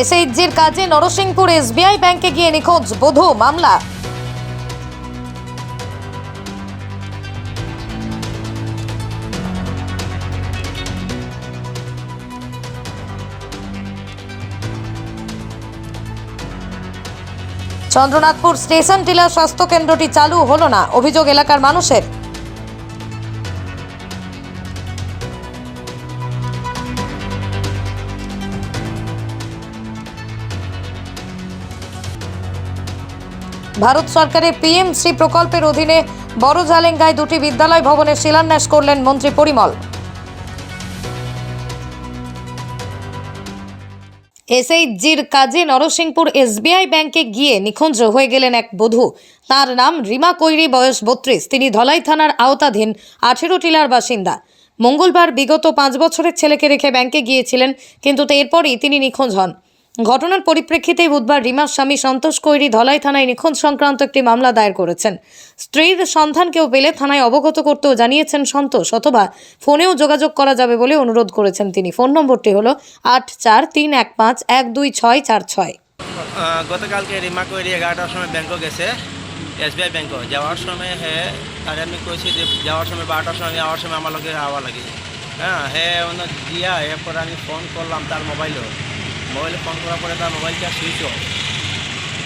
এসএইচজির কাজে নরসিংপুর এসবিআই ব্যাংকে গিয়ে নিখোঁজ, বধূ, মামলা। চন্দ্রনাথপুর স্টেশন টিলা স্বাস্থ্য কেন্দ্রটি চালু হলো না, অভিযোগ এলাকার মানুষের। ভারত সরকারের পিএমসি প্রকল্পের অধীনে বড় জালেঙ্গায় দুটি বিদ্যালয় ভবনের শিলান্যাস করলেন মন্ত্রী পরিমল। এসএইচজির কাজে নরসিংপুর এসবিআই ব্যাংকে গিয়ে নিখোঁজ হয়ে গেলেন এক বধূ। তার নাম রিমা কৈরি, বয়স বত্রিশ। তিনি ধলাই থানার আওতাধীন আঠেরো টিলার বাসিন্দা। মঙ্গলবার বিগত পাঁচ বছরের ছেলেকে রেখে ব্যাংকে গিয়েছিলেন, কিন্তু এরপরই তিনি নিখোঁজ হন। ঘটনার পরিপ্রেক্ষিতে বুধবার রিমার স্বামী সন্তোষ কৈরি ধলাই থানায় নিখোঁজ সংক্রান্ত একটি মামলা দায়ের করেছেন। স্ত্রীর সন্ধান কেউ পেলে থানায় অবগত করতেও জানিয়েছেন সন্তোষ, অথবা ফোনেও যোগাযোগ করা যাবে বলে অনুরোধ করেছেন তিনি। ফোন নম্বরটি হল আট চার তিন এক পাঁচ এক দুই ছয় চার ছয়। গতকালকে রিমা কৈরি এগারোটার সময় ব্যাংকক গেছে, এসবিআই ব্যাংক যাওয়ার সময় হে, তারে আমি কইছি যে যাওয়ার সময় বারোটার সময়, যাওয়ার সময় আমার লগে আওয়া লাগে। হ্যাঁ হে, অন্য দিয়া এরপরে আমি ফোন করলাম তার মোবাইলও। মোবাইলে ফোন করার পরে তার মোবাইলটা সুইচ অফ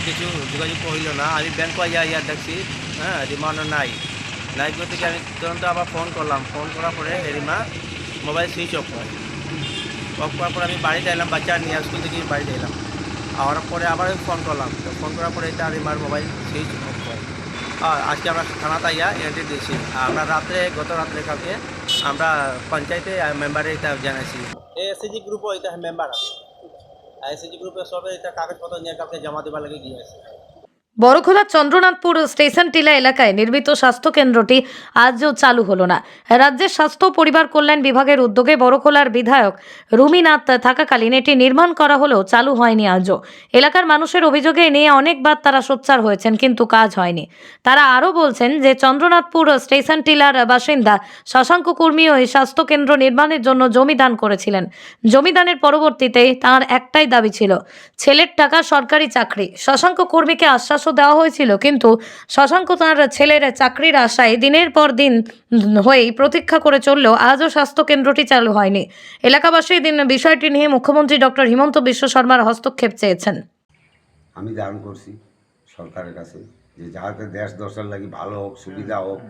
কিছু যোগাযোগ হইল না। আমি ব্যাংক ইয়া ইয়া দেখছি হ্যাঁ রিমানো নাই। নাই থেকে আমি তুরন্ত আবার ফোন করলাম। ফোন করার পরে রিমা মোবাইল সুইচ অফ হয় অফ করার পরে আমি বাড়িতে এলাম, বাচ্চা নিয়ে স্কুল থেকে বাড়িতে এলাম। আওয়ার পরে আবার ফোন করলাম। তো ফোন করার পরে এটা রিমার মোবাইল সুইচ অফ হয় আর আজকে আমরা থানাতে ইয়া এন্ট্রি দিয়েছি। আমরা রাত্রে, গত রাত্রে কালকে আমরা পঞ্চায়েতে মেম্বারে এটা জানাইছি। এসএসজি গ্রুপও এটা মেম্বার আছে। এসএসজি গ্রুপে সবে এটা কাগজপত্র নিয়ে কাউকে জমা দেবার লাগে গিয়েছে বড়খোলা চন্দ্রনাথপুর স্টেশন টিলা এলাকায় নির্মিত স্বাস্থ্য কেন্দ্রটি আজও চালু হলো না। রাজ্যের স্বাস্থ্য পরিবার কল্যাণ বিভাগের উদ্যোগে বড়খোলার বিধায়ক রুমিনাথ থাকাকালীন এটি নির্মাণ করা হলেও চালু হয়নি আজও। এলাকার মানুষের অভিযোগে নিয়ে অনেকবার তারা সোচ্চার হয়েছেন, কিন্তু কাজ হয়নি। তারা আরও বলছেন যে, চন্দ্রনাথপুর স্টেশন টিলার বাসিন্দা শশাঙ্ক কর্মীও এই স্বাস্থ্য কেন্দ্র নির্মাণের জন্য জমি দান করেছিলেন। জমি দানের পরবর্তীতে তার একটাই দাবি ছিল, ছেলের টাকা সরকারি চাকরি। শশাঙ্ক কর্মীকে আশ্বাসও দেওয়া হয়েছিল কিন্তু শশাঙ্ক তাঁর ছেলের চাকরির আশায় দিনের পর দিন হয়েই প্রতীক্ষা করে চললেও আজও স্বাস্থ্য কেন্দ্রটি চালু হয়নি। এলাকাবাসী দিন বিষয়টি নিয়ে মুখ্যমন্ত্রী ডক্টর হিমন্ত বিশ্ব শর্মার হস্তক্ষেপ চেয়েছেন। আমি দান করছি সরকারের কাছে যে যাহাতে দেশ দশের লাগি ভালো হোক সুবিধা হোক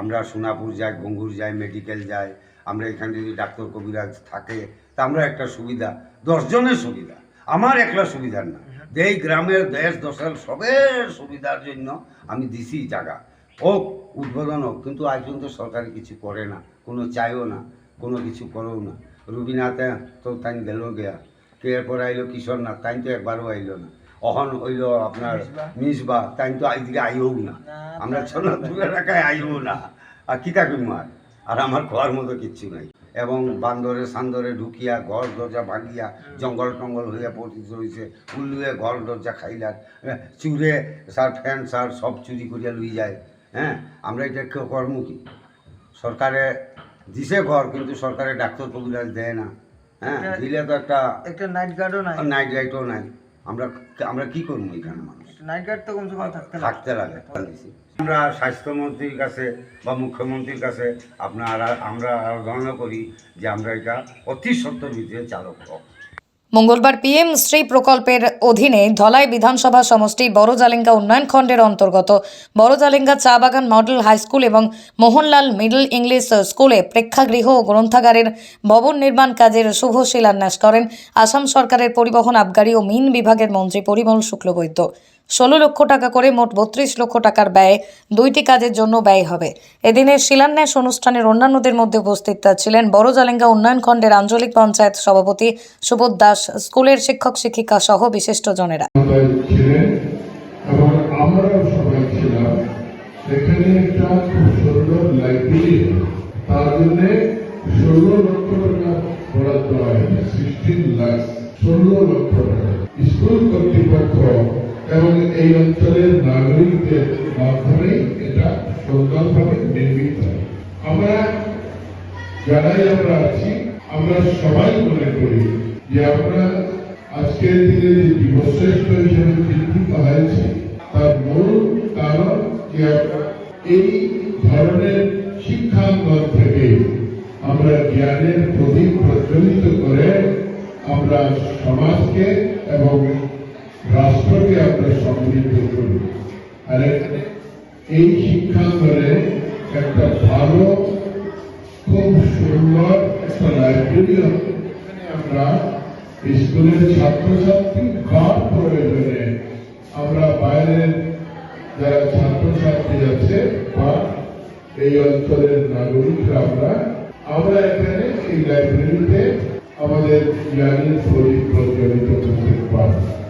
আমরা সোনাপুর যাই গঙ্গুর যাই মেডিকেল যাই আমরা এখানে যদি ডাক্তার কবিরাজ থাকে তা আমরা একটা সুবিধা দশজনের সুবিধা আমার একলা সুবিধার না। এই গ্রামের দেশ দশের সবের সুবিধার জন্য আমি দিছি জায়গা। হোক উদ্বোধন হোক কিন্তু আজ পর্যন্ত সরকার কিছু করে না কোনো চাইও না কোনো কিছু করেও না। রুবিনাথে তো তাই গেল গিয়া কে এরপর আইলো কিশোরনাথ তাই তো একবারও আইলো না। অহন হইল আপনার মিসবা তাই তো আজকে আইও না। আমরা ছোটপুর এলাকায় আইও না। আর কিতা করব আর? আর আমার খাওয়ার মতো কিচ্ছু নাই। এবং বান্দরে সান্দরে ঢুকিয়া ঘর দরজা ভাঙিয়া জঙ্গল টঙ্গল হইয়া পতিত হয়েছে উল্লুয়ে ঘর দরজা খাইলার। হ্যাঁ, চুরে সার ফ্যান সার সব চুরি করিয়া লুই যায়। হ্যাঁ আমরা এটা কেউ কর্ম কি? সরকারে দিছে ঘর কিন্তু সরকারে ডাক্তার কবিরাজ দেয় না। হ্যাঁ দিলে তো একটা একটা নাইট গার্ডও নাই। নাইট লাইটও নাই। আমরা আমরা কি করব এখানে? মানুষ তো কমসে কম থাকতে থাকতে লাগে আমরা স্বাস্থ্যমন্ত্রীর কাছে বা মুখ্যমন্ত্রীর কাছে আপনারা আমরা আরাধনা করি যে আমরা এটা অতি সত্তর ভিতরে চালক হোক মঙ্গলবার পিএম শ্রী প্রকল্পের অধীনে ধলাই বিধানসভা সমষ্টি বড়জালেঙ্গা উন্নয়ন খণ্ডের অন্তর্গত বড়জালেঙ্গা চা বাগান মডেল হাই স্কুল এবং মোহনলাল মিডল ইংলিশ স্কুলে প্রেক্ষাগৃহ ও গ্রন্থাগারের ভবন নির্মাণ কাজের শুভ শিলান্যাস করেন আসাম সরকারের পরিবহন আবগারি ও মিন বিভাগের মন্ত্রী পরিমল শুক্লবৈদ্য। ষোলো লক্ষ টাকা করে মোট বত্রিশ লক্ষ টাকার ব্যয়ে দুইটি কাজের জন্য ব্যয় হবে। এদিনের শিলান্যাস অনুষ্ঠানের অন্যান্যদের মধ্যে উপস্থিত ছিলেন বড়জালেঙ্গা উন্নয়ন খণ্ডের আঞ্চলিক পঞ্চায়েত সভাপতি সুবোধ দাস, স্কুলের শিক্ষক, শিক্ষিকা সহ তার জন্য ষোলো লক্ষ টাকা বরাদ্দ সিক্সটিন লাখ, ষোলো লক্ষ টাকা। এবং এই অঞ্চলের নাগরিকদের মাধ্যমে এটা সুন্দরভাবে নির্মিত। আমরা যারাই আমরা আছি, আমরা সবাই মনে করি যে আমরা আজকের দিনে যে যুবশ্রেষ্ঠ হিসেবে চিহ্নিত হয়েছে, তার মূল কারণ যে আমরা এই ধরনের শিক্ষাঙ্গন থেকে আমরা জ্ঞানের প্রদীপ প্রজ্বলিত করে আমরা সমাজকে এবং রাষ্ট্রকে আমরা সমৃদ্ধ আর, এই শিক্ষাঙ্গনে একটা ভালো, খুব সুন্দর একটা লাইব্রেরি আমরা স্কুলের ছাত্রছাত্রী বা প্রয়োজনে আমরা বাইরের যারা ছাত্রছাত্রী আছে বা এই অঞ্চলের নাগরিকরা আমরা আমরা এখানে এই লাইব্রেরিতে আমাদের জ্ঞানের প্রদীপ প্রজ্বলিত করতে পারব।